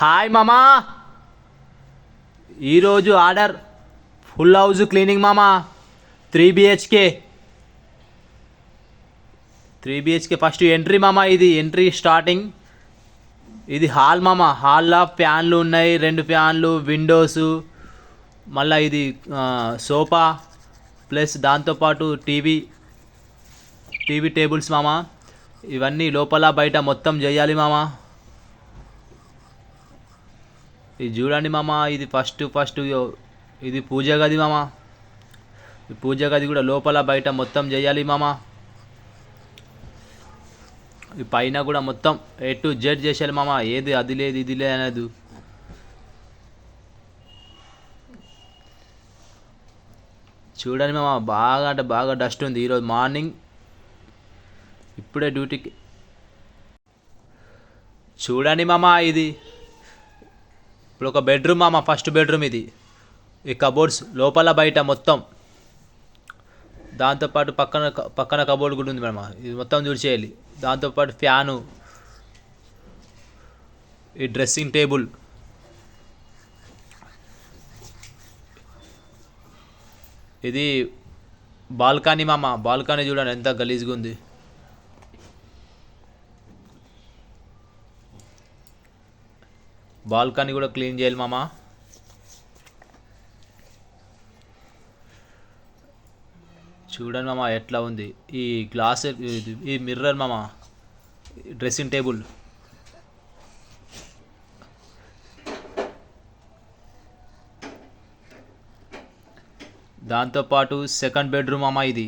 Hi మామా. ఈరోజు order full house cleaning మామా. Three BHK three BHK first entry మామా ఇది ఎంట్రీ స్టార్టింగ్. ఇది హాల్ మామ హాల్లో ఫ్యాన్లు ఉన్నాయి రెండు ఫ్యాన్లు విండోస్ మళ్ళీ ఇది సోఫా ప్లస్ దాంతోపాటు టీవీ టీవీ టేబుల్స్ మామ. ఇవన్నీ లోపల బయట మొత్తం చేయాలి మామ. ఇది చూడండి మామ ఇది ఫస్ట్ ఫస్ట్ ఇది పూజ గది మామ. ఈ పూజ గది కూడా లోపల బయట మొత్తం చేయాలి మామ. ఈ పైన కూడా మొత్తం ఏ టు జెడ్ చేసేయాలి మామ. ఏది అది లేదు ఇది లేదు అనేది. చూడండి మామ బాగా అంటే బాగా డస్ట్ ఉంది. ఈరోజు మార్నింగ్ ఇప్పుడే డ్యూటీకి చూడండి మామ ఇది ఇప్పుడు ఒక బెడ్రూమ్ మా ఫస్ట్ బెడ్రూమ్ ఇది. ఈ కబోర్డ్స్ లోపల బయట మొత్తం. దాంతోపాటు పక్కన పక్కన కబోర్డ్ కూడా ఉంది మేడం. ఇది మొత్తం చూసేయాలి దాంతోపాటు ఫ్యాను. ఈ డ్రెస్సింగ్ టేబుల్ ఇది బాల్కనీ మామ బాల్కనీ చూడండి ఎంత గలీజ్గా ఉంది. బాల్కనీ కూడా క్లీన్ చేయాలి మామ. చూడండి మామ ఎట్లా ఉంది. ఈ గ్లాస్ ఈ మిర్రర్ మామ డ్రెస్సింగ్ టేబుల్. దాంతోపాటు సెకండ్ బెడ్రూమ్ అమ్మ ఇది.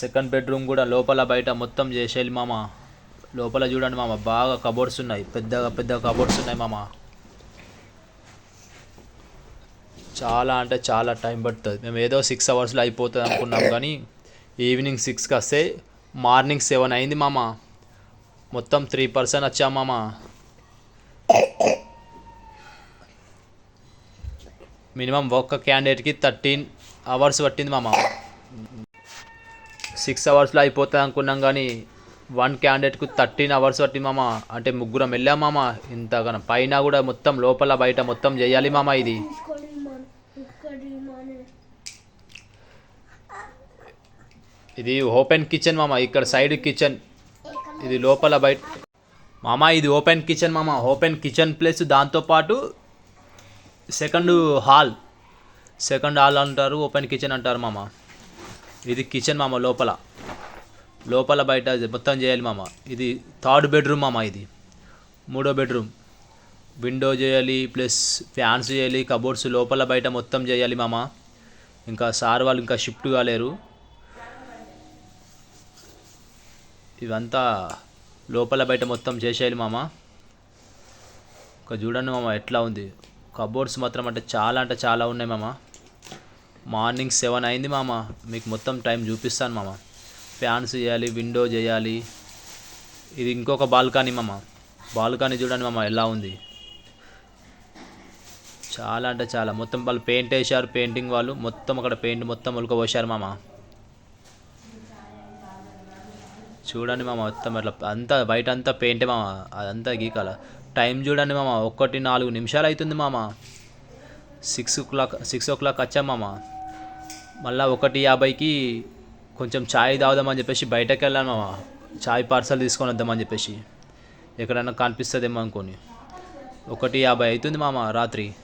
సెకండ్ బెడ్రూమ్ కూడా లోపల బయట మొత్తం చేసేయాలి మామ. లోపల చూడండి మామ బాగా కబోర్డ్స్ ఉన్నాయి. పెద్దగా పెద్ద కబోర్డ్స్ ఉన్నాయి మామ. చాలా అంటే చాలా టైం పడుతుంది. మేము ఏదో సిక్స్ అవర్స్లో అయిపోతుంది అనుకున్నాం కానీ ఈవినింగ్ సిక్స్కి వస్తే మార్నింగ్ సెవెన్ అయింది మామ. మొత్తం త్రీ పర్సెంట్ వచ్చా మామ. మినిమం ఒక్క క్యాండిడేట్కి థర్టీన్ అవర్స్ పట్టింది మామ. సిక్స్ అవర్స్లో అయిపోతుంది అనుకున్నాం కానీ వన్ క్యాండిడేట్కు థర్టీన్ అవర్స్ పట్టింది మామ. అంటే ముగ్గురం వెళ్ళాం మామ. ఇంతగానో పైన కూడా మొత్తం లోపల బయట మొత్తం చేయాలి మామ ఇది. ఇది ఓపెన్ కిచెన్ మామ. ఇక్కడ సైడ్ కిచెన్ ఇది లోపల బయట. మామ ఇది ఓపెన్ కిచెన్ మామ. ఓపెన్ కిచెన్ ప్లస్ దాంతోపాటు సెకండ్ హాల్ సెకండ్ హాల్ అంటారు ఓపెన్ కిచెన్ అంటారు మామ. ఇది కిచెన్ మామ లోపల. లోపల బయట మొత్తం చేయాలి మామ. ఇది థర్డ్ బెడ్రూమ్ మామ ఇది. మూడో బెడ్రూమ్. విండో చేయాలి ప్లస్ ఫ్యాన్స్ చేయాలి కబోర్డ్స్ లోపల బయట మొత్తం చేయాలి మామ. ఇంకా సార్ వాళ్ళు ఇంకా షిఫ్ట్ కాలేరు. ఇవంతా లోపల బయట మొత్తం చేసేయాలి మామ. ఇంకా చూడండి మామ ఎట్లా ఉంది. కబోర్డ్స్ మాత్రం అంటే చాలా అంటే చాలా ఉన్నాయి మామ. మార్నింగ్ సెవెన్ అయింది మామ. మీకు మొత్తం టైం చూపిస్తాను మామ. ఫ్యాన్స్ చేయాలి విండో చేయాలి. ఇది ఇంకొక బాల్కనీ మామ. బాల్కనీ చూడండి మామ ఎలా ఉంది? చాలా అంటే చాలా. మొత్తం వాళ్ళు పెయింట్ వేశారు పెయింటింగ్ వాళ్ళు. మొత్తం అక్కడ పెయింట్ మొత్తం ఉలకపోశారు మామ. చూడండి మామ మొత్తం అట్లా అంతా బయట అంతా పెయింటే మామ. అదంతా గీకాల. టైం చూడండి మామ ఒక్కటి నాలుగు నిమిషాలు అవుతుంది మామ. Six o'clock six o'clock వచ్చాం మామ. మళ్ళీ ఒకటి యాభైకి కొంచెం ఛాయ్ తాగుదామని చెప్పేసి బయటకు వెళ్ళాను మామ. ఛాయ్ పార్సల్ తీసుకొని వద్దామని చెప్పేసి. ఎక్కడైనా కనిపిస్తుందేమో అనుకోని. ఒకటి యాభై అవుతుంది మామ రాత్రి.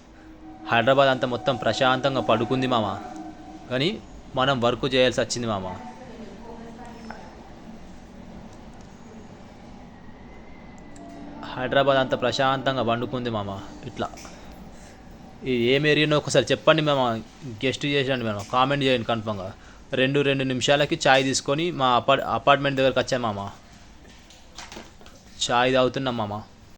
హైదరాబాద్ అంతా మొత్తం ప్రశాంతంగా పడుకుంది మామ. కానీ మనం వర్క్ చేయాల్సి వచ్చింది మామ. హైదరాబాద్ అంతా ప్రశాంతంగా వండుకుంది మామ. ఇట్లా. ఏం ఏరియానో ఒకసారి చెప్పండి మేము. గెస్ట్ చేసండి మేము. కామెంట్ చేయండి కన్ఫామ్గా. రెండు రెండు నిమిషాలకి ఛాయ్ తీసుకొని మా అపార్ట్ అపార్ట్మెంట్ దగ్గరకు వచ్చాను మామ. ఛాయ్ తాగుతున్నాం మామ.